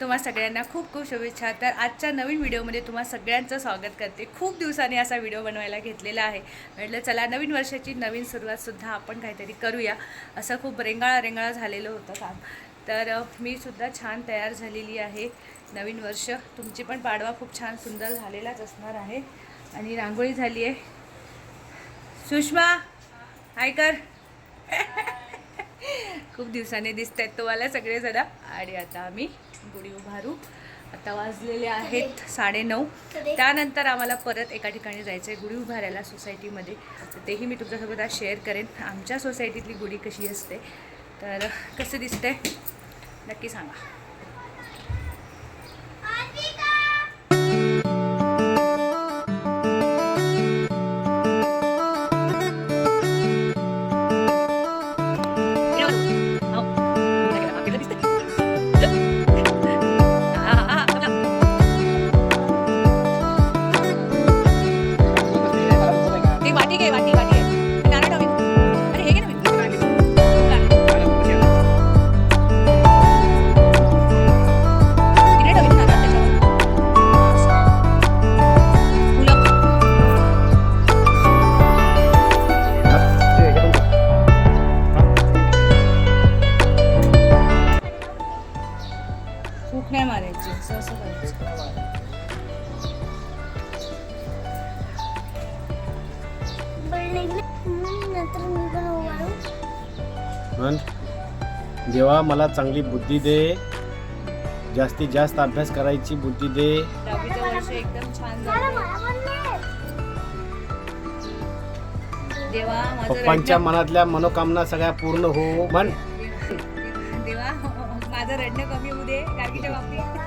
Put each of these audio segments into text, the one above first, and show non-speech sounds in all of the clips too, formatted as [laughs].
तुम्हा सगळ्यांना खूप खूप शुभेच्छा. तर आजच्या नवीन व्हिडिओमध्ये तुम्हा सगळ्यांचं स्वागत करते. खूप दिवसांनी असा व्हिडिओ बनवायला घेतलेला आहे. म्हटलं चला नवीन वर्षाची नवीन सुरुवातसुद्धा आपण काहीतरी करूया. असं खूप रेंगाळा रेंगाळा झालेलं होतं काम. तर मी सुद्धा छान तयार झालेली आहे. नवीन वर्ष तुमची पण पाडवा खूप छान सुंदर झालेलाच असणार आहे. आणि रांगोळी झाली आहे. सुषमा हाय कर. [laughs] खूप दिवसांनी दिसत आहेत तुम्हाला सगळेजण आणि आता आम्ही गुढी उभारू. आता वाजलेले आहेत साडेनऊ त्यानंतर आम्हाला परत एका ठिकाणी जायचं आहे गुढी उभारायला सोसायटीमध्ये. तर तेही मी तुमच्यासोबत आज शेअर करेन. आमच्या सोसायटीतली गुढी कशी असते तर कसं दिसतंय नक्की सांगा. देवा मला चांगली बुद्धी दे. जास्तीत जास्त अभ्यास करायची बुद्धी दे. दहावीचं वर्ष एकदम छान मला झालं. मला पण नाही. देवा माझं पप्पांच्या रडणं मनातल्या मनोकामना सगळ्या पूर्ण हो. म्हण. देवा माझं रडणं कमी होऊ दे गार्गीच्या बाबतीत.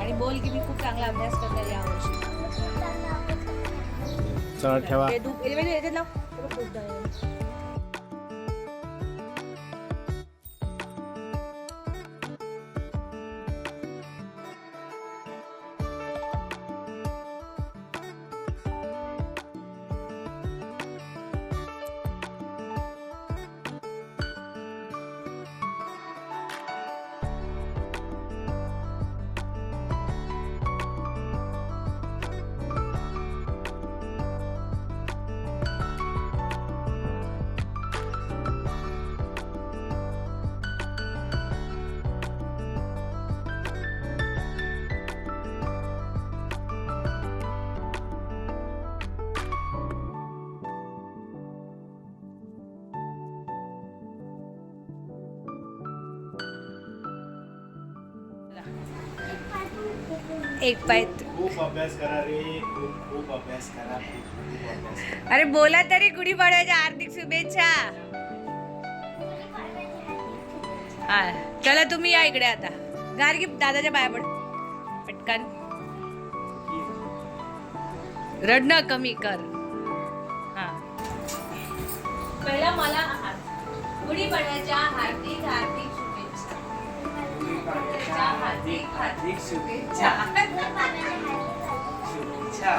आणि बोल की मी खूप चांगला अभ्यास करणार यावर्षी चला ठेवा. हे धूप एलिव्हेटर याच्यात लाव. एक पाय खूप अभ्यास करा रे. खूप खूप अभ्यास करा. खूप खूप अभ्यास करा. अरे बोला तरी गुढीपाडव्याच्या हार्दिक शुभेच्छा. हा चला तुम्ही या इकडे आता. गार्गी दादाच्या पाया पड पटकन. रडणं कमी कर. हा. पहिला मला गुढीपाडव्याच्या हार्दिक हार्दिक हार्दिक हार्दिक शुभेच्छा शुभेच्छा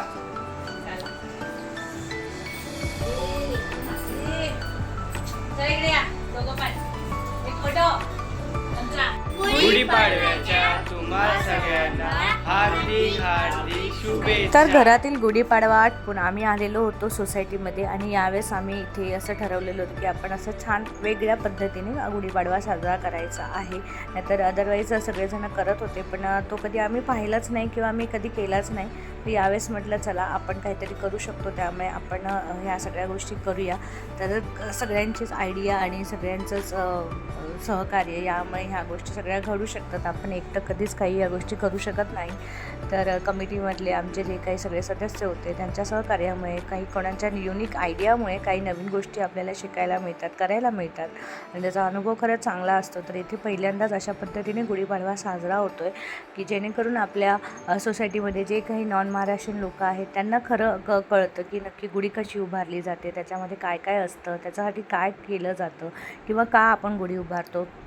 गुढीपाडव्याच्या तुम्हा सगळ्यांना हार्दिक हार्दिक तर घरातील गुढीपाडवा आटपून आम्ही आलेलो होतो सोसायटीमध्ये आणि यावेळेस आम्ही इथे असं ठरवलेलं होतं की आपण असं छान वेगळ्या पद्धतीने गुढीपाडवा साजरा करायचा आहे. नाहीतर अदरवाईज सगळेजण करत होते पण तो कधी आम्ही पाहिलाच नाही किंवा आम्ही कधी केलाच नाही. तर यावेळेस म्हटलं चला आपण काहीतरी करू शकतो त्यामुळे आपण ह्या सगळ्या गोष्टी करूया. तर सगळ्यांचीच आयडिया आणि सगळ्यांचंच सहकार्य यामुळे ह्या गोष्टी सगळ्या घडू शकतात. आपण एकटं कधीच काही या गोष्टी करू शकत नाही. तर कमिटीमधले आमचे जे काही सगळे सदस्य होते त्यांच्या सहकार्यामुळे काही कोणाच्या युनिक आयडियामुळे काही नवीन गोष्टी आपल्याला शिकायला मिळतात करायला मिळतात. आणि त्याचा अनुभव खरंच चांगला असतो. तर इथे पहिल्यांदाच अशा पद्धतीने गुढीपाडवा साजरा होतो आहे की जेणेकरून आपल्या सोसायटीमध्ये जे काही नॉन महाराष्ट्रीयन लोक आहेत त्यांना खरं क कळतं की नक्की गुढी कशी उभारली जाते त्याच्यामध्ये काय काय असतं त्याच्यासाठी काय केलं जातं किंवा का आपण गुढी उभारतो. gato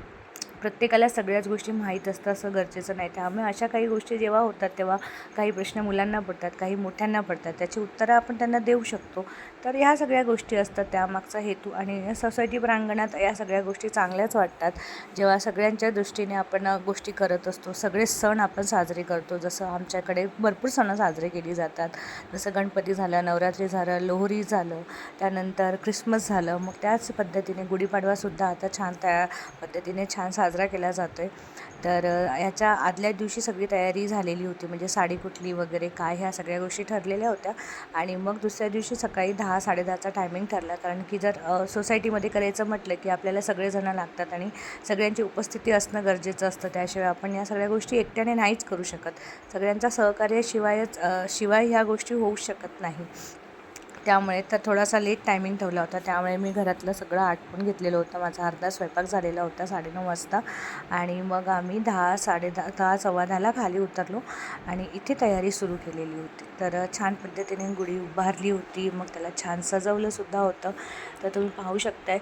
प्रत्येकाला सगळ्याच गोष्टी माहीत असतं असं गरजेचं नाही. त्यामुळे अशा काही गोष्टी जेव्हा होतात तेव्हा काही प्रश्न मुलांना पडतात काही मोठ्यांना पडतात. त्याची उत्तरं आपण त्यांना देऊ शकतो. तर ह्या सगळ्या गोष्टी असतात त्यामागचा हेतू आणि सोसायटी प्रांगणात या सगळ्या गोष्टी चांगल्याच वाटतात. जेव्हा सगळ्यांच्या दृष्टीने आपण गोष्टी करत असतो सगळे सण आपण साजरे करतो. जसं आमच्याकडे भरपूर सण साजरे केली जातात. जसं गणपती झालं नवरात्री झालं लोहरी झालं त्यानंतर क्रिसमस झालं. मग त्याच पद्धतीने गुढीपाडवासुद्धा आता छान त्या पद्धतीने छान साजरा साजरा केला जातो आहे तर याच्या आदल्या दिवशी सगळी तयारी झालेली होती. म्हणजे साडी कुठली वगैरे काय ह्या सगळ्या गोष्टी ठरलेल्या होत्या. आणि मग दुसऱ्या दिवशी सकाळी दहा साडेदहाचा टायमिंग ठरला. कारण की जर सोसायटीमध्ये करायचं म्हटलं की आपल्याला सगळेजणं लागतात आणि सगळ्यांची उपस्थिती असणं गरजेचं असतं. त्याशिवाय आपण या सगळ्या गोष्टी एकट्याने नाहीच करू शकत. सगळ्यांचा सहकार्याशिवायच शिवाय ह्या गोष्टी होऊ शकत नाही. त्यामुळे तर थोडासा लेट टायमिंग ठेवला होता. त्यामुळे मी घरातलं सगळं आटपून घेतलेलं होतं. माझा अर्धा स्वयंपाक झालेला होता साडेनऊ वाजता. आणि मग आम्ही दहा साडे दहा दहा सव्वा दहाला खाली उतरलो आणि इथे तयारी सुरू केलेली होती. तर छान पद्धतीने गुढी उभारली होती. मग त्याला छान सजवलंसुद्धा होतं. तर तुम्ही पाहू शकताय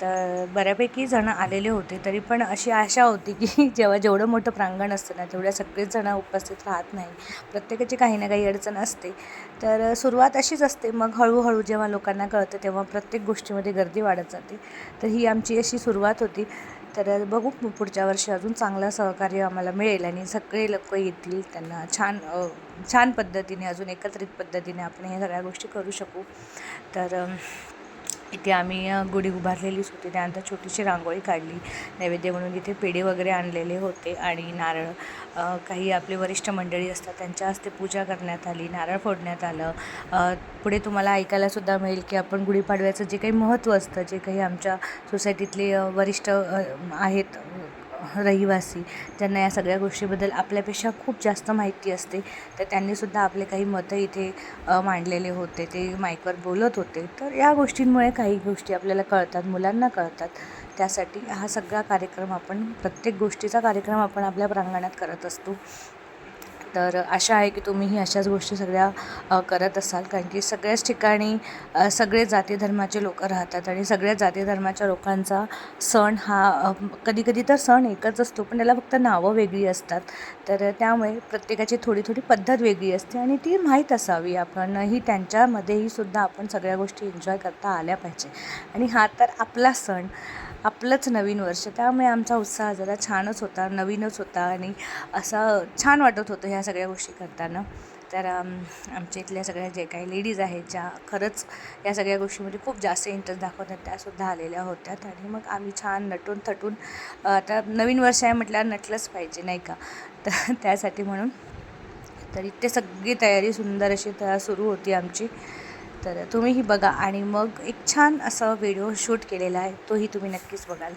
तर बऱ्यापैकी जणं आलेले होते तरी पण अशी आशा होती की [laughs] जेव्हा जेवढं मोठं प्रांगण असतं ना तेवढ्या सगळेच जणं उपस्थित राहत नाही. प्रत्येकाची काही ना काही अडचण असते. तर सुरुवात अशीच असते. मग हळूहळू जेव्हा लोकांना कळतं तेव्हा प्रत्येक गोष्टीमध्ये गर्दी वाढत जाते. तर ही आमची अशी सुरुवात होती. तर बघू मग पुढच्या वर्षी अजून चांगलं सहकार्य आम्हाला मिळेल आणि सगळे लोक येतील त्यांना छान छान पद्धतीने अजून एकत्रित पद्धतीने आपण ह्या सगळ्या गोष्टी करू शकू. तर इथे आम्ही गुढी उभारलेलीच होती. त्यानंतर छोटीशी रांगोळी काढली. नैवेद्य म्हणून इथे पेढे वगैरे आणलेले होते आणि नारळ काही आपले वरिष्ठ मंडळी असतात त्यांच्या हस्ते पूजा करण्यात आली नारळ फोडण्यात आलं. पुढे तुम्हाला ऐकायलासुद्धा मिळेल की आपण गुढीपाडव्याचं जे काही महत्त्व असतं जे काही आमच्या सोसायटीतले वरिष्ठ आहेत रहिवासी. ज्यांना या सगळ्या गोष्टीबद्दल आपल्यापेक्षा खूप जास्त माहिती असते तर त्यांनीसुद्धा आपले काही मतं इथे मांडलेले होते. ते माईकवर बोलत होते. तर या गोष्टींमुळे काही गोष्टी आपल्याला कळतात मुलांना कळतात. त्यासाठी हा सगळा कार्यक्रम आपण प्रत्येक गोष्टीचा कार्यक्रम आपण आपल्या प्रांगणात करत असतो. तर आशा आहे की तुम्हीही अशाच गोष्टी सगळ्या करत असाल. कारण की सगळ्याच ठिकाणी सगळे जाती धर्माचे लोक राहतात आणि सगळ्या जाती धर्माच्या लोकांचा सण हा कधी कधी तर सण एकच असतो पण त्याला फक्त नावं वेगळी असतात. तर त्यामुळे प्रत्येकाची थोडी थोडी पद्धत वेगळी असते आणि ती माहीत असावी आपणही त्यांच्यामध्येही सुद्धा आपण सगळ्या गोष्टी एन्जॉय करता आल्या पाहिजे. आणि हा तर आपला सण. आपलंच नवीन वर्ष. त्यामुळे आमचा उत्साह जरा छानच होता नवीनच होता आणि असं छान वाटत होतं ह्या सगळ्या गोष्टी करताना. तर आमच्या इथल्या सगळ्या जे काही लेडीज आहेत ज्या खरंच या सगळ्या गोष्टीमध्ये खूप जास्त इंटरेस्ट दाखवतात त्यासुद्धा आलेल्या होत्या आणि मग आम्ही छान नटून थटून आता नवीन वर्ष आहे म्हटल्यावर नटलंच पाहिजे नाही का? तर त्यासाठी म्हणून तर इथे सगळी तयारी सुंदर अशी तयार सुरू होती आमची. तर तुम्हीही बघा आणि मग एक छान असं व्हिडिओ शूट केलेला आहे. तोही तुम्ही नक्कीच बघाल.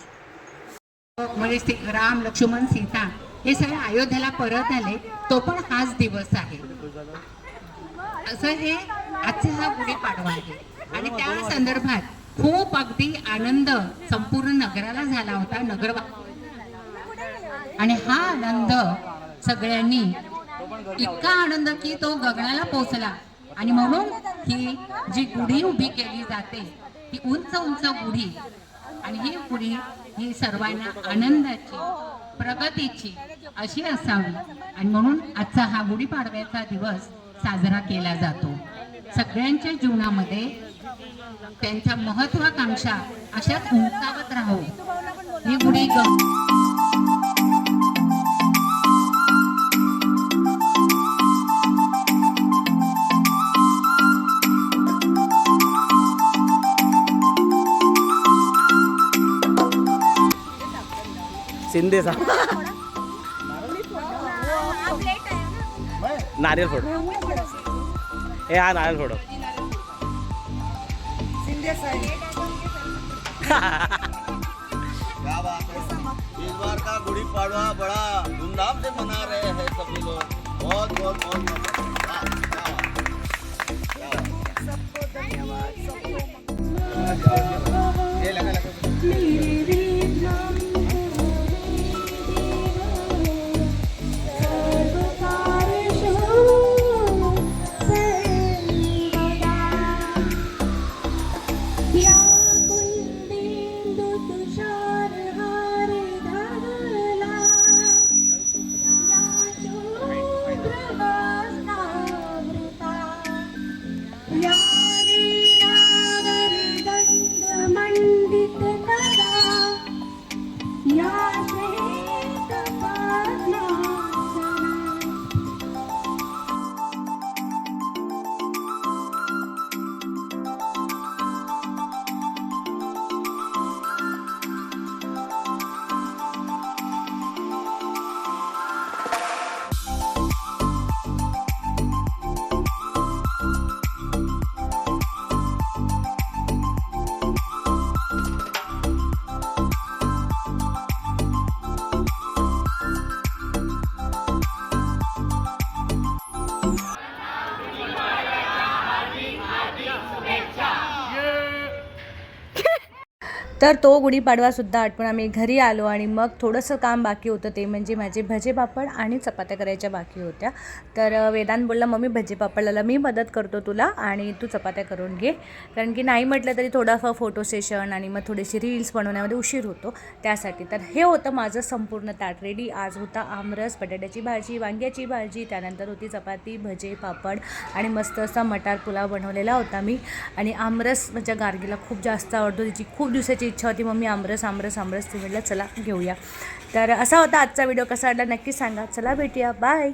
म्हणजे राम लक्ष्मण सीता हे सगळे अयोध्येला परत आले. तो पण हाच दिवस आहे. असं हे आजचा हा गुढीपाडवा आहे. आणि त्या संदर्भात खूप अगदी आनंद संपूर्ण नगराला झाला होता नगर आणि हा आनंद सगळ्यांनी इतका आनंद की तो गगनाला पोचला आणि म्हणून ही जी गुढी उभी केली जाते ती उंच उंच गुढी. आणि ही गुढी ही सर्वांना आनंदाची प्रगतीची अशी असावी. आणि म्हणून आजचा हा गुढीपाडव्याचा दिवस साजरा केला जातो. सगळ्यांच्या जीवनामध्ये त्यांच्या महत्वाकांक्षा अशाच उंचावत राहो. ही गुढी ग सा। नारियल फोडो। ए हा नारियल फोडो। क्या बात है इस बार का गुड़ी पाड़वा बड़ा धूमधाम से मना रहे हैं सभी लोग बहुत बहुत बहुत मज़ा वाह, क्या तर तो गुढीपाडवासुद्धा आठवण आम्ही घरी आलो आणि मग थोडंसं काम बाकी होतं ते म्हणजे माझे भजे पापड आणि चपात्या करायच्या बाकी होत्या. तर वेदांत बोलला मम्मी भजे पापडला मी मदत करतो तुला आणि तू चपात्या करून घे. कारण की नाही म्हटलं तरी थोडाफार फोटो सेशन आणि मग थोडेसे रील्स बनवण्यामध्ये उशीर होतो त्यासाठी. तर हे होतं माझं संपूर्ण ताट रेडी. आज होता आमरस बटाट्याची भाजी वांग्याची भाजी त्यानंतर होती चपाती भजे पापड आणि मस्त असा मटार पुलाव बनवलेला होता मी. आणि आमरस माझ्या गार्गीला खूप जास्त आवडतो. तिची खूप दिवसाची इच्छा होती मम्मी आमरस आमरस आमरस. ती म्हटलं चला घेऊया. तर असा होता आजचा व्हिडिओ. कसा वाटला नक्की सांगा. चला भेटूया. बाय.